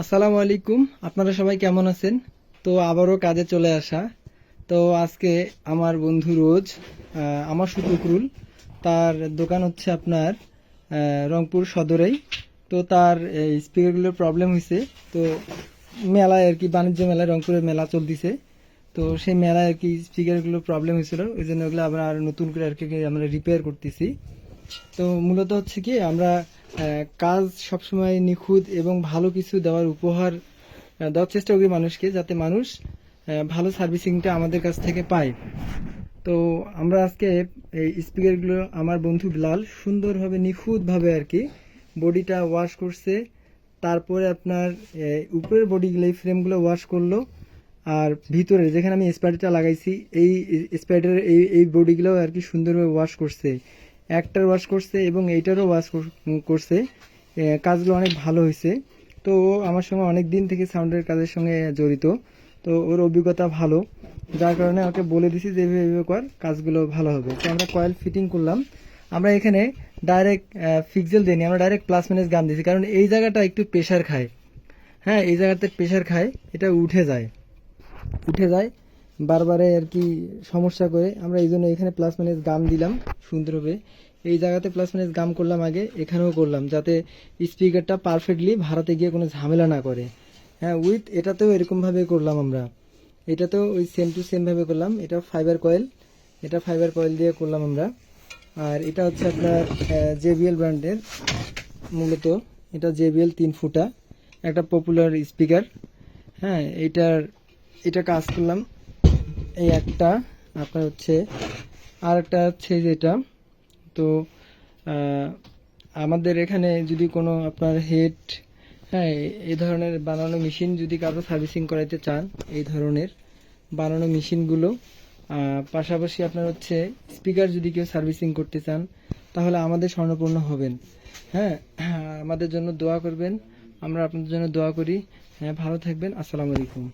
আসসালামু আলাইকুম। আপনারা সবাই কেমন আছেন? তো আবারও কাজে চলে আসা। তো আজকে আমার বন্ধু রোজ আমার সুতকরুল তার দোকান হচ্ছে আপনার রংপুর সদরেই। তো তার স্পিকারগুলোর প্রবলেম হয়েছে তো মেলায় আর কি, বাণিজ্য মেলায়, রংপুরের মেলা চলতেছে। তো সেই মেলায় আর কি স্পিকারগুলোর প্রবলেম হয়েছিল ওই জন্য ওগুলো আর নতুন করে আর কি, আমরা রিপেয়ার করতেছি। তো মূলত হচ্ছে কি, আমরা কাজ সবসময় নিখুঁত এবং ভালো কিছু দেওয়ার উপহার দেওয়ার চেষ্টা করি মানুষকে যাতে মানুষ ভালো সার্ভিসিংটা আমাদের কাছ থেকে পায়। তো আমরা আজকে এই স্পিকারগুলো, আমার বন্ধু বিলাল, সুন্দরভাবে, নিখুঁতভাবে আর কি বডিটা ওয়াশ করছে। তারপরে আপনার উপরের বডিগুলো, এই ফ্রেমগুলো ওয়াশ করল। আর ভিতরে, যেখানে আমি স্পাইডারটা লাগাইছি, এই স্পাইডারের এই এই বডিগুলো আর কি সুন্দরভাবে ওয়াশ করছে। একটার ওয়াশ করছে এবং এইটারও ওয়াশ করছে। কাজগুলো অনেক ভালো হয়েছে। তো ও আমার সঙ্গে অনেক দিন থেকে সাউন্ডের কাজের সঙ্গে জড়িত। তো ওর অভিজ্ঞতা ভালো। যার কারণে ওকে বলে দিছি যে এভাবে কর, কাজগুলো ভালো হবে। তো আমরা কয়েল ফিটিং করলাম। আমরা এখানে ডাইরেক্ট ফিক্সেল দিইনি, আমরা ডাইরেক্ট প্লাস মাইনাস গান দিয়েছি। কারণ এই জায়গাটা একটু প্রেশার খায়। হ্যাঁ এই জায়গাতে প্রেশার খায়, এটা উঠে যায়। উঠে যায়। বারবারে আর কি সমস্যা করে। আমরা এই জন্য এখানে প্লাস মাইনাস গাম দিলাম সুন্দরভাবে। এই জায়গাতে প্লাস মাইনাস গাম করলাম আগে, এখানেও করলাম যাতে স্পিকারটা পারফেক্টলি ভাড়াতে গিয়ে কোনো ঝামেলা না করে। হ্যাঁ উইথ এটাতেও এরকমভাবে করলাম আমরা। এটাতেও ওই সেম টু সেমভাবে করলাম। এটা ফাইবার কয়েল এটা ফাইবার কয়েল দিয়ে করলাম আমরা। আর এটা হচ্ছে আপনার জেবিএল ব্র্যান্ডের মূলত। এটা জেবিএল তিন ফুটা। একটা পপুলার স্পিকার হ্যাঁ এইটার, এটা কাজ করলাম। এই একটা, আপনার হচ্ছে আর একটা হচ্ছে যেটা। তো আমাদের এখানে যদি কোনো আপনার হেড হ্যাঁ এই ধরনের বানানো মেশিন যদি কারও সার্ভিসিং করাইতে চান, এই ধরনের বানানো মেশিনগুলো পাশাপাশি আপনার হচ্ছে স্পিকার যদি কেউ সার্ভিসিং করতে চান, তাহলে আমাদের স্বর্ণপূর্ণ হবেন। হ্যাঁ আমাদের জন্য দোয়া করবেন। আমরা আপনাদের জন্য দোয়া করি। হ্যাঁ ভালো থাকবেন। আসসালামু আলাইকুম।